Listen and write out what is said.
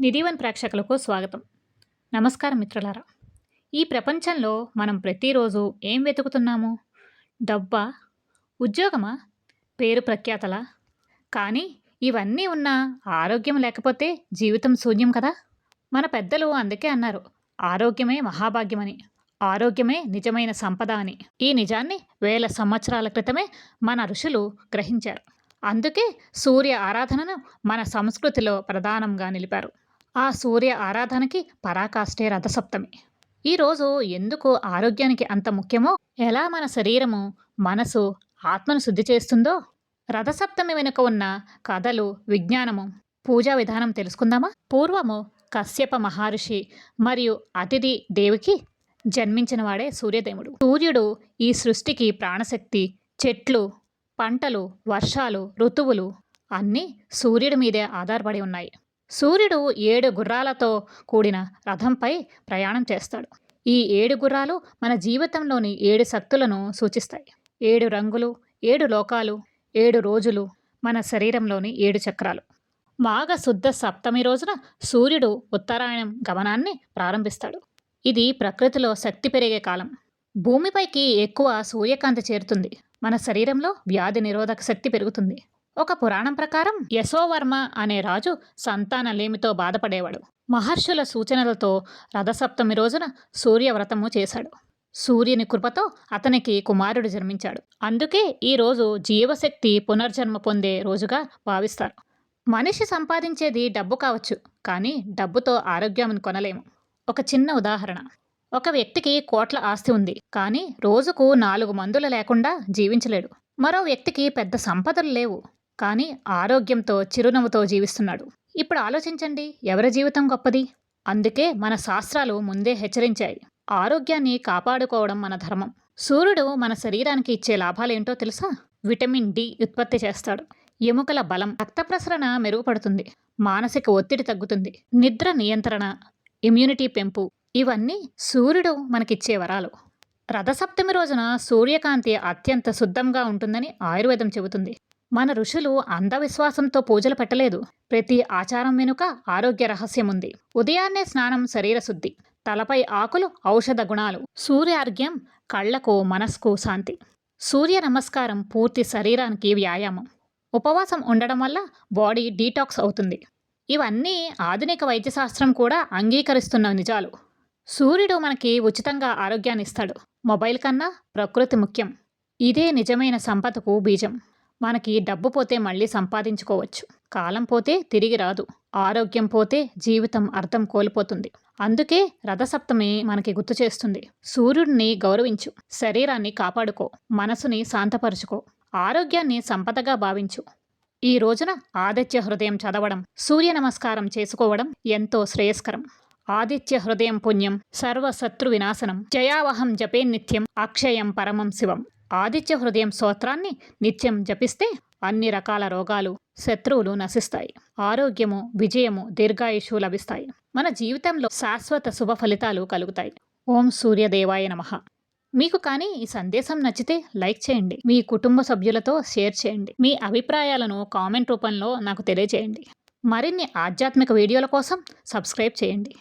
నిధివన్ ప్రేక్షకులకు స్వాగతం. నమస్కారం మిత్రులారా. ఈ ప్రపంచంలో మనం ప్రతిరోజు ఏం వెతుకుతున్నాము? డబ్బా ఉద్యోగమా? పేరు ప్రఖ్యాతల? కానీ ఇవన్నీ ఉన్న ఆరోగ్యం లేకపోతే జీవితం శూన్యం కదా? మన పెద్దలు అందుకే అన్నారు ఆరోగ్యమే మహాభాగ్యమని ఆరోగ్యమే నిజమైన సంపద అని. ఈ నిజాన్ని వేల సంవత్సరాల క్రితమే మన ఋషులు గ్రహించారు. అందుకే సూర్య ఆరాధనను మన సంస్కృతిలో ప్రధానంగా నిలిపారు. ఆ సూర్య ఆరాధనకి పరాకాష్ఠే రథసప్తమి. ఈరోజు ఎందుకు ఆరోగ్యానికి అంత ముఖ్యమో ఎలా మన శరీరము మనసు ఆత్మను శుద్ధి చేస్తుందో రథసప్తమి వెనుక ఉన్న కథలు విజ్ఞానము పూజా విధానం తెలుసుకుందామా? పూర్వము కశ్యప మహర్షి మరియు అతిథి దేవికి జన్మించినవాడే సూర్యదేవుడు. సూర్యుడు ఈ సృష్టికి ప్రాణశక్తి చెట్లు పంటలు వర్షాలు ఋతువులు అన్నీ సూర్యుడి మీదే ఆధారపడి ఉన్నాయి. సూర్యుడు ఏడు గుర్రాలతో కూడిన రథంపై ప్రయాణం చేస్తాడు. ఈ ఏడు గుర్రాలు మన జీవితంలోని ఏడు శక్తులను సూచిస్తాయి. ఏడు రంగులు ఏడు లోకాలు ఏడు రోజులు మన శరీరంలోని ఏడు చక్రాలు. మాఘ శుద్ధ సప్తమి రోజున సూర్యుడు ఉత్తరాయణం గమనాన్ని ప్రారంభిస్తాడు. ఇది ప్రకృతిలో శక్తి పెరిగే కాలం. భూమిపైకి ఎక్కువ సూర్యకాంతి చేరుతుంది. మన శరీరంలో వ్యాధి నిరోధక శక్తి పెరుగుతుంది. ఒక పురాణం ప్రకారం యశోవర్మ అనే రాజు సంతానలేమితో బాధపడేవాడు. మహర్షుల సూచనలతో రథసప్తమి రోజున సూర్యవ్రతము చేశాడు. సూర్యుని కృపతో అతనికి కుమారుడు జన్మించాడు. అందుకే ఈ రోజు జీవశక్తి పునర్జన్మ పొందే రోజుగా భావిస్తారు. మనిషి సంపాదించేది డబ్బు కావచ్చు కానీ డబ్బుతో ఆరోగ్యం కొనలేము. ఒక చిన్న ఉదాహరణ. ఒక వ్యక్తికి కోట్ల ఆస్తి ఉంది కానీ రోజుకు నాలుగు మందులు లేకుండా జీవించలేడు. మరో వ్యక్తికి పెద్ద సంపదలు లేవు. కానీ ఆరోగ్యంతో చిరునవ్వుతో జీవిస్తున్నాడు. ఇప్పుడు ఆలోచించండి ఎవరి జీవితం గొప్పది? అందుకే మన శాస్త్రాలు ముందే హెచ్చరించాయి. ఆరోగ్యాన్ని కాపాడుకోవడం మన ధర్మం. సూర్యుడు మన శరీరానికి ఇచ్చే లాభాలేంటో తెలుసా? విటమిన్ డి ఉత్పత్తి చేస్తాడు. ఎముకల బలం రక్త ప్రసరణ మెరుగుపడుతుంది. మానసిక ఒత్తిడి తగ్గుతుంది. నిద్ర నియంత్రణ ఇమ్యూనిటీ పెంపు ఇవన్నీ సూర్యుడు మనకిచ్చే వరాలు. రథసప్తమి రోజున సూర్యకాంతి అత్యంత శుద్ధంగా ఉంటుందని ఆయుర్వేదం చెబుతుంది. మన ఋషులు అంధవిశ్వాసంతో పూజలు పెట్టలేదు. ప్రతి ఆచారం వెనుక ఆరోగ్య రహస్యం ఉంది ఉదయాన్నే స్నానం శరీర శుద్ధి తలపై ఆకులు ఔషధ గుణాలు. సూర్యార్ఘ్యం కళ్ళకు మనస్కు శాంతి. సూర్య నమస్కారం పూర్తి శరీరానికి వ్యాయామం. ఉపవాసం ఉండడం వల్ల బాడీ డీటాక్స్ అవుతుంది. ఇవన్నీ ఆధునిక వైద్యశాస్త్రం కూడా అంగీకరిస్తున్న నిజాలు. సూర్యుడు మనకి ఉచితంగా ఆరోగ్యాన్ని ఇస్తాడు మొబైల్ కన్నా ప్రకృతి ముఖ్యం. ఇదే నిజమైన సంపదకు బీజం. మనకి డబ్బు పోతే మళ్ళీ సంపాదించుకోవచ్చు. కాలం పోతే తిరిగి రాదు. ఆరోగ్యం పోతే జీవితం అర్థం కోల్పోతుంది. అందుకే రథసప్తమి మనకి గుర్తు చేస్తుంది. సూర్యుడిని గౌరవించు. శరీరాన్ని కాపాడుకో. మనసుని శాంతపరుచుకో. ఆరోగ్యాన్ని సంపదగా భావించు. ఈ రోజున ఆదిత్య హృదయం చదవడం సూర్య నమస్కారం చేసుకోవడం ఎంతో శ్రేయస్కరం. ఆదిత్య హృదయం పుణ్యం సర్వశత్రు వినాశనం జయావహం జపే నిత్యం అక్షయం పరమం శివం. ఆదిత్య హృదయం స్తోత్రాన్ని నిత్యం జపిస్తే అన్ని రకాల రోగాలు శత్రువులు నశిస్తాయి. ఆరోగ్యము విజయము దీర్ఘాయుషు లభిస్తాయి. మన జీవితంలో శాశ్వత శుభ ఫలితాలు కలుగుతాయి. ఓం సూర్యదేవాయ నమ. మీకు కానీ ఈ సందేశం నచ్చితే లైక్ చేయండి. మీ కుటుంబ సభ్యులతో షేర్ చేయండి. మీ అభిప్రాయాలను కామెంట్ రూపంలో నాకు తెలియజేయండి. మరిన్ని ఆధ్యాత్మిక వీడియోల కోసం సబ్స్క్రైబ్ చేయండి.